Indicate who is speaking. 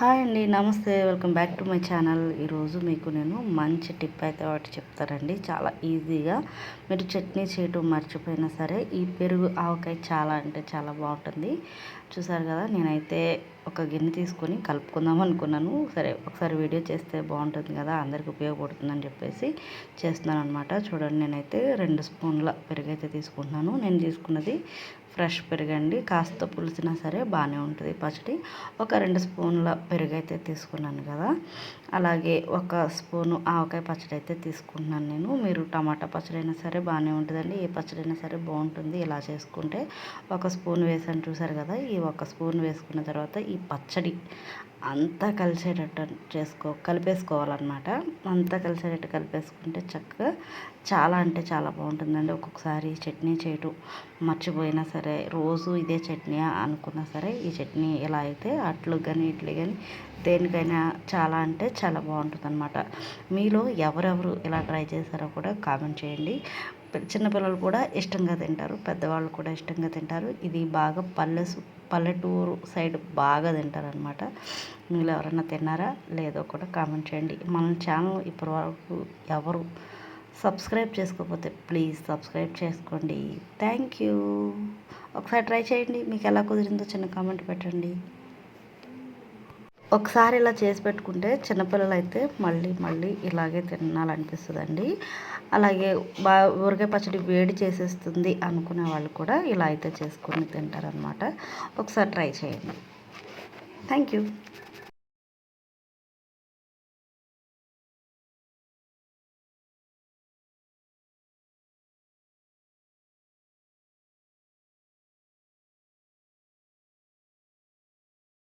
Speaker 1: Hi అండి నమస్తే. Welcome back to my channel. ఈరోజు మీకు నేను మంచి టిప్ అయితే ఒకటి చెప్తానండి. చాలా ఈజీగా మీరు చట్నీ చేయటం మర్చిపోయినా సరే ఈ పెరుగు ఆవకాయ చాలా అంటే చాలా బాగుంటుంది. చూసారు కదా నేనైతే ఒక గిన్నె తీసుకొని కలుపుకుందాం అనుకున్నాను. సరే ఒకసారి వీడియో చేస్తే బాగుంటుంది కదా అందరికి ఉపయోగపడుతుందని చెప్పేసి చేస్తున్నాను అనమాట చూడండి నేనైతే రెండు స్పూన్ల పెరుగు అయితే తీసుకుంటున్నాను. నేను తీసుకున్నది ఫ్రెష్ పెరుగండి కాస్త పులిసినా సరే బాగానే ఉంటుంది పచ్చడి. ఒక రెండు స్పూన్ల పెరుగు అయితే తీసుకున్నాను కదా. అలాగే ఒక స్పూను ఆవకాయ పచ్చడి అయితే తీసుకుంటున్నాను నేను. మీరు టమాటా పచ్చడి అయినా సరే బాగానే ఉంటుందండి. ఏ పచ్చడి అయినా సరే బాగుంటుంది. ఇలా చేసుకుంటే ఒక స్పూన్ వేసాను చూసారు కదా? ఈ ఒక స్పూన్ వేసుకున్న తర్వాత ఈ పచ్చడి అంతా కలిసేటట్టు చేసుకో కలిపేసుకోవాలన్నమాట. అంతా కలిసేటట్టు కలిపేసుకుంటే చక్కగా చాలా అంటే చాలా బాగుంటుందండి. ఒక్కొక్కసారి చట్నీ చేయటం మర్చిపోయినా సరే రోజు ఇదే చట్నీ అనుకున్నా సరే ఈ చట్నీ ఎలా అయితే అట్లు కానీ ఇడ్లీ కానీ దేనికైనా చాలా అంటే చాలా బాగుంటుంది అనమాట మీలో ఎవరెవరు ఇలా ట్రై చేశారో కూడా కామెంట్ చేయండి. చిన్నపిల్లలు కూడా ఇష్టంగా తింటారు. పెద్దవాళ్ళు కూడా ఇష్టంగా తింటారు. ఇది బాగా పల్లె పల్లెటూరు సైడ్ బాగా తింటారనమాట మీరు ఎవరైనా తిన్నారా? లేదో కూడా కామెంట్ చేయండి. మన ఛానల్ ఇప్పటి వరకు ఎవరు సబ్స్క్రైబ్ చేసుకోకపోతే ప్లీజ్ సబ్స్క్రైబ్ చేసుకోండి. Thank you. ఒకసారి ట్రై చేయండి. మీకు ఎలా కుదిరిందో చిన్న కామెంట్ పెట్టండి. ఒకసారి ఇలా చేసి పెట్టుకుంటే చిన్నపిల్లలు అయితే మళ్ళీ మళ్ళీ ఇలాగే తినాలనిపిస్తుందండి. అలాగే బా ఊరగాయ పచ్చడి వేడి చేసేస్తుంది అనుకునే వాళ్ళు కూడా ఇలా అయితే చేసుకొని తింటారనమాట ఒకసారి ట్రై చేయండి. Thank you.